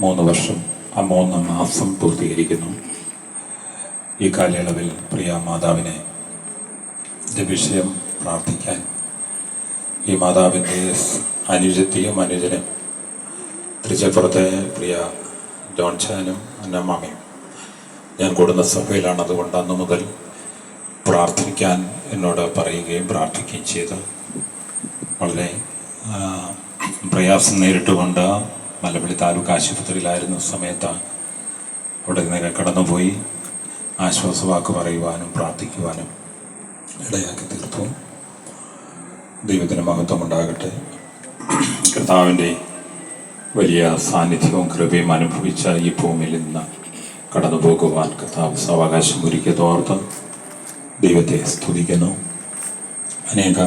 മൂന്ന് വർഷം ആ മൂന്ന് മാസം പൂർത്തീകരിക്കുന്നു. ഈ കാലയളവിൽ പ്രിയ മാതാവിനെ വിഷയം പ്രാർത്ഥിക്കാൻ ഈ മാതാവിന്റെ അനുജത്തെയും അനുജനും തിരിച്ചപ്പുറത്തെ പ്രിയ ജോൺഷാനും അന്നമ്മാമയും ഞാൻ കൂടുന്ന സഭയിലാണ്. അതുകൊണ്ട് അന്ന് മുതൽ പ്രാർത്ഥിക്കാൻ എന്നോട് പറയുകയും പ്രാർത്ഥിക്കുകയും ചെയ്ത്. വളരെ പ്രയാസം നേരിട്ടുകൊണ്ട് മലപ്പള്ളി താലൂക്ക് ആശുപത്രിയിലായിരുന്ന സമയത്ത് അവിടെ നേരെ കടന്നുപോയി. ആശ്വാസവാക്ക് പറയുവാനും പ്രാർത്ഥിക്കുവാനും ഇടയാക്കി തീർത്തു. ദൈവത്തിന് മഹത്വം ഉണ്ടാകട്ടെ കർത്താവിന്റെ വലിയ സാന്നിധ്യവും കൃപയും അനുഭവിച്ച ഈ ഭൂമിയിൽ നിന്ന് കടന്നു പോകുവാൻ കർത്താവ് സാവകാശം ഒരുക്കിയതോർത്ത് ദൈവത്തെ സ്തുതിക്കുന്നു. അനേക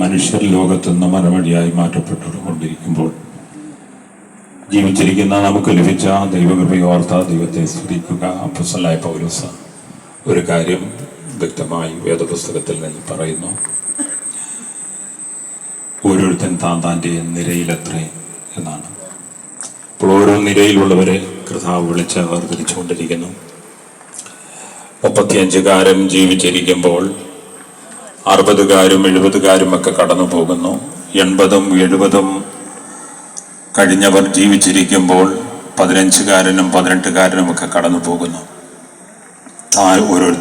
മനുഷ്യർ ലോകത്തുനിന്ന് മറുപടിയായി മരമടിയായി മാറ്റപ്പെട്ടുകൊണ്ടിരിക്കുമ്പോൾ ജീവിച്ചിരിക്കുന്ന നമുക്ക് ലഭിച്ച ദൈവകൃപയോർത്ത ദൈവത്തെ സ്തുതിക്കുക. അപ്പസലായ പൗലോസ് ഒരു കാര്യം വ്യക്തമായി വേദപുസ്തകത്തിൽ നിന്ന് പറയുന്നു. ഓരോരുത്തൻ താൻ താന്റെ നിരയിലത്രേ എന്നാണ്. അപ്പോൾ ഓരോ നിരയിലുള്ളവരെ കർത്താവ് വിളിച്ച് വേർതിരിച്ചുകൊണ്ടിരിക്കുന്നു. മുപ്പത്തിയഞ്ചുകാരൻ ജീവിച്ചിരിക്കുമ്പോൾ അറുപതുകാരും എഴുപതുകാരും ഒക്കെ കടന്നു പോകുന്നു എൺപതും എഴുപതും കഴിഞ്ഞവർ ജീവിച്ചിരിക്കുമ്പോൾ പതിനഞ്ചുകാരനും പതിനെട്ടുകാരനും ഒക്കെ കടന്നു പോകുന്നു ആ ഓരോരുത്തർ